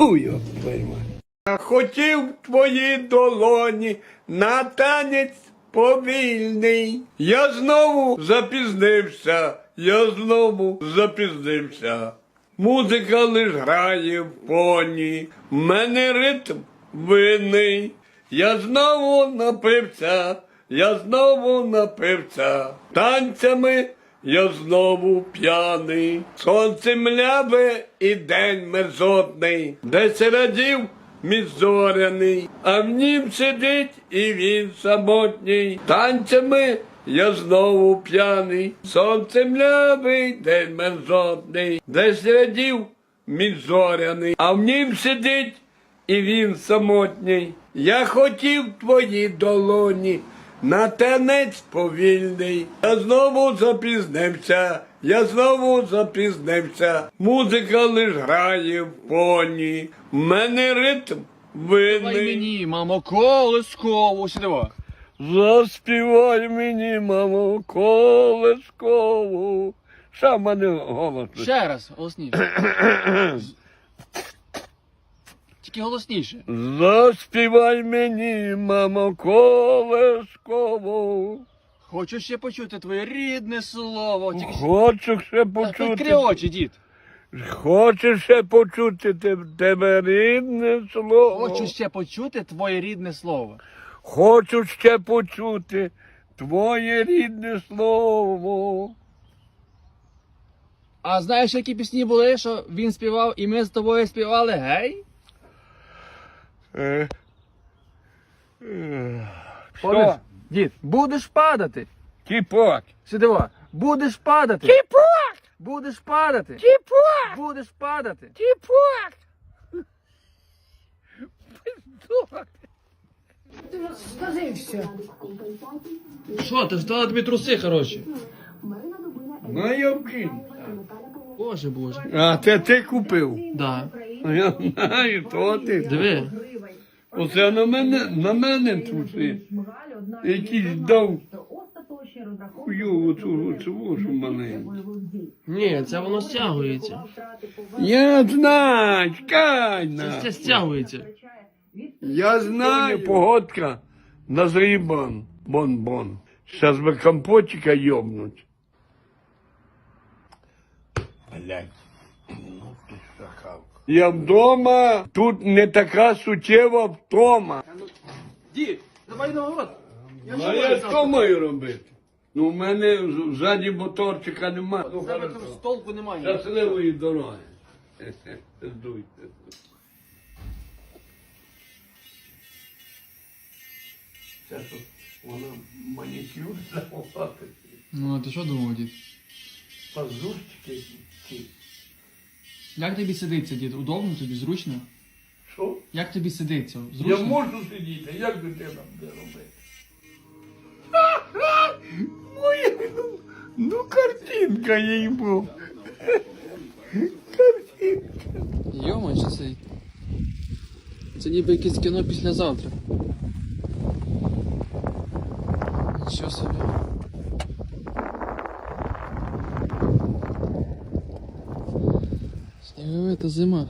Фу, пойма. Хотів твої долоні на танець повільний. Я знову запізнився, я знову запізнився. Музика лиш грає в фоні, в мене ритм винний. Я знову напився, я знову напився. Танцями я знову п'яний. Сонце мляве і день мерзотний, десь радів мізоряний, а в нім сидить і він самотній. Танцями я знову п'яний. Сонце млявий, день мерзотний, десь радів мізоряний, а в нім сидить і він самотній. Я хотів твої долоні, на танець повільний. Я знову запізнився, я знову запізнився. Музика лиш грає в фоні. В мене ритм Давай винний. мені, мамо, колискову сюди. Заспівай мені, мамо, колескову. Що мене голос? Ще раз, голосніше. Тільки голосніше. Заспівай мені, мамо, колескову. Хочу ще почути твоє рідне слово. Тільки. Хочу ще Та почути. Очі, дід. Хочу ще почути те- тебе рідне слово. Хочу ще почути твоє рідне слово. Хочу ще почути твоє рідне слово. А знаєш, які пісні були, що він співав, і ми з тобою співали, гей? Е, е? Що? Дід, будеш падати. Тіпок. Сюди во. Будеш падати. Тіпок! Будеш падати. Тіпок! Будеш падати. Тіпок! Сказився. Що, ти ж дала тобі труси, хороші. Ну, я вкинь. Боже, боже. А це ти купив? Да. Ну, Я знаю, то ти. Диви. Оце на мене, на мене труси. Якийсь дав хуйову цю цю що маленьку. Ні, це воно стягується. Я знаю, чекай на. це стягується. Я знаю. Погодка на зрібан. Бон-бон. Сейчас би компотика йобнуть. Блять. Ну. Я вдома, тут не така суттєва втома. Дід, давай на город. А я що маю робити? Ну, в мене з- ззаді моторчика нема. Ну, Тебе хорошо. там столку немає. Щасливої дороги. Здуйте. Це що, вона манікюр замовати. Ну, а ти що думав, дід? Пазурчики. Як тобі сидиться, дід? Удобно тобі, зручно? Що? Як тобі сидиться? Я можу сидіти, як дитина буде робити? Моя, ну, ну картинка їй був. Картинка. Йома, що це? Це ніби якесь кіно післязавтра. Що собі? Tá mano.